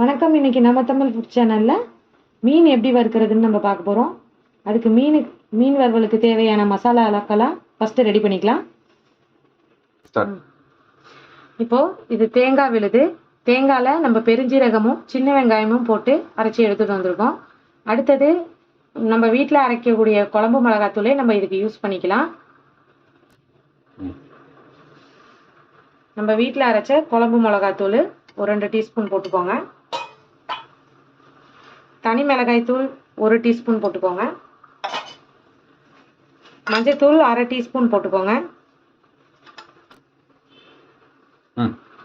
வணக்கம். இன்னைக்கு நம்ம தமிழ் ஃபுட் சேனலில் மீன் எப்படி வறுக்கிறதுன்னு நம்ம பார்க்க போகிறோம் அதுக்கு மீன் மீன் வறுவலுக்கு தேவையான மசாலா அளக்கெல்லாம் ஃபஸ்ட்டு ரெடி பண்ணிக்கலாம். இப்போது இது தேங்காய் விழுது. தேங்காயில் நம்ம பெருஞ்சீரகமும் சின்ன வெங்காயமும் போட்டு அரைச்சி எடுத்துகிட்டு வந்திருக்கோம். அடுத்தது நம்ம வீட்டில் அரைக்கக்கூடிய குழம்பு மிளகாத்தூளே நம்ம இதுக்கு யூஸ் பண்ணிக்கலாம். நம்ம வீட்டில் அரைச்ச குழம்பு மிளகாத்தூள் ஒரு ரெண்டு டீஸ்பூன் போட்டுக்கோங்க. தனி மிளகாய் தூள் ஒரு டீஸ்பூன் போட்டுக்கோங்க. மஞ்சத்தூள் அரை டீஸ்பூன் போட்டுக்கோங்க.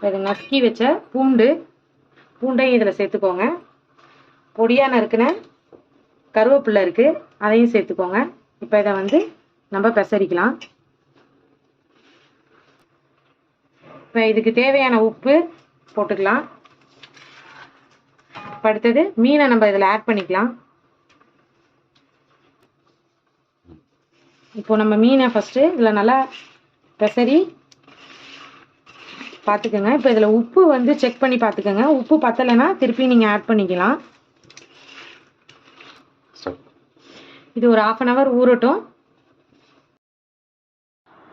இது நசுக்கி வச்ச பூண்டு பூண்டையும் இதில் சேர்த்துக்கோங்க. பொடியாக நறுக்குன கருவேப்பிலை இருக்குது அதையும் சேர்த்துக்கோங்க. இப்போ இதை வந்து நம்ம பெசரிக்கலாம் இப்போ இதுக்கு தேவையான உப்பு போட்டுக்கலாம். இப்போ அடுத்தது மீனை நம்ம இதில் ஆட் பண்ணிக்கலாம். இப்போ நம்ம மீனை ஃபஸ்ட்டு இதில் நல்லா பெசரி பார்த்துக்கோங்க இப்போ இதில் உப்பு வந்து செக் பண்ணி பார்த்துக்கோங்க உப்பு பத்தலைன்னா திருப்பி நீங்கள் ஆட் பண்ணிக்கலாம். இது ஒரு ஆஃப் அன் ஹவர் ஊறட்டும்.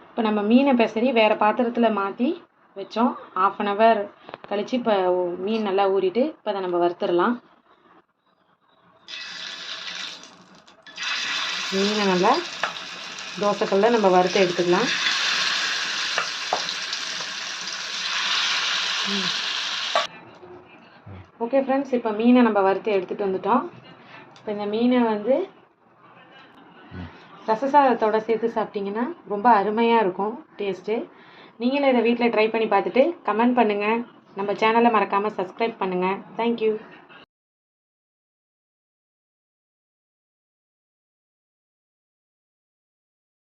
இப்போ நம்ம மீனை பெசரி வேறு பாத்திரத்தில் மாற்றி வச்சோம். ஆஃப் அன் ஹவர் கழித்து இப்போ மீன் நல்லா ஊறிட்டு இப்போ அதை நம்ம வறுத்துடலாம். மீனை நல்லா தோசைக்கல்ல நம்ம வறுத்து எடுத்துக்கலாம். ஓகே ஃப்ரெண்ட்ஸ் இப்போ மீனை நம்ம வறுத்து எடுத்துகிட்டு வந்துட்டோம். இப்போ இந்த மீனை வந்து ரச சாதத்தோட சேர்த்து சாப்பிட்டீங்கன்னா ரொம்ப அருமையாக இருக்கும் டேஸ்ட்டு நீங்களும் இதை வீட்டில் ட்ரை பண்ணி பார்த்துட்டு கமெண்ட் பண்ணுங்கள் நம்ம சேனலை மறக்காமல் சப்ஸ்கிரைப் பண்ணுங்கள் தேங்க்யூ